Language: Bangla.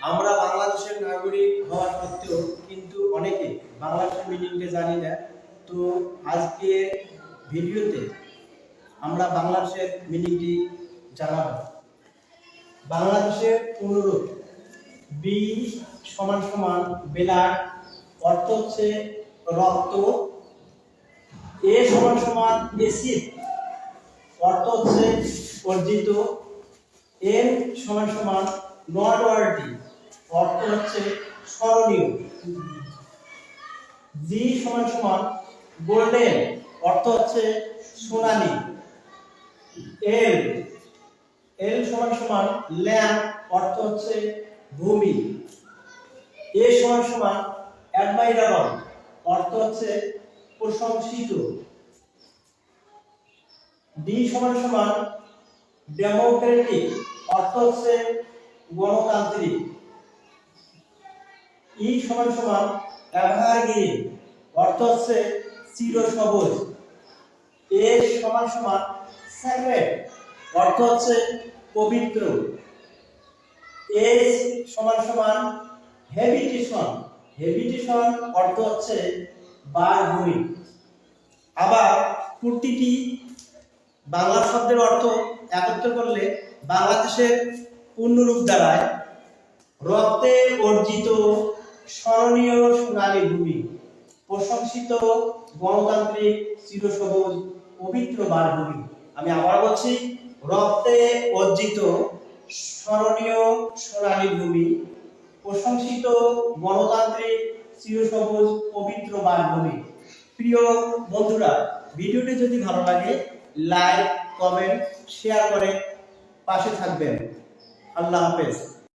আমরা বাংলাদেশের নাগরিক হওয়ার সত্ত্বেও কিন্তু অনেকে বাংলাদেশের মিনিংটা জানি না তো আজকে ভিডিওতে আমরা বাংলাদেশের মিনিংটি জানাব। বাংলাদেশের অনুরূপ বি সমান সমান বেলার অর্থ হচ্ছে রক্ত। এ সমান সমান এসিড অর্থ হচ্ছে অর্জিত। এন সমান সমান নট ওয়ার্ডি অর্থ হচ্ছে স্মরণীয়। জি সমান সমান গোল্ডেন, অর্থ হচ্ছে সোনালী। এল এল সমান সমান ল্যাম্প, অর্থ হচ্ছে ভূমি। এ সমান সমান অ্যাডমাইরেবল, অর্থ হচ্ছে প্রশংসিত। ডি সমান সমান ডেমোক্রেটিক, অর্থ হচ্ছে গণতান্ত্রিক। ই সমান সমান এভারগ্রিন অর্থ হচ্ছে চিরসবুজ এ সমান সমান স্যাক্রেড অর্থ হচ্ছে পবিত্র। এ সমান সমান হেবিটেশন হেবিটেশন অর্থ হচ্ছে বারভূমি আবার প্রতিটি বাংলা শব্দের অর্থ একত্র করলে বাংলাদেশের পূর্ণরূপ দাঁড়ায়। রক্তে অর্জিত স্মরণীয় সোনালী ভূমি, প্রশংসিত গণতান্ত্রিক চিরসবুজ পবিত্র বারভূমি। আমি আবার বলছি, রক্তে অর্জিত স্মরণীয় সোনালী ভূমি, প্রশংসিত গণতান্ত্রিক চিরসবুজ পবিত্র বারভূমি। প্রিয় বন্ধুরা, ভিডিওটি যদি ভালো লাগে, লাইক, কমেন্ট, শেয়ার করে পাশে থাকবেন। আল্লাহ হাফেজ।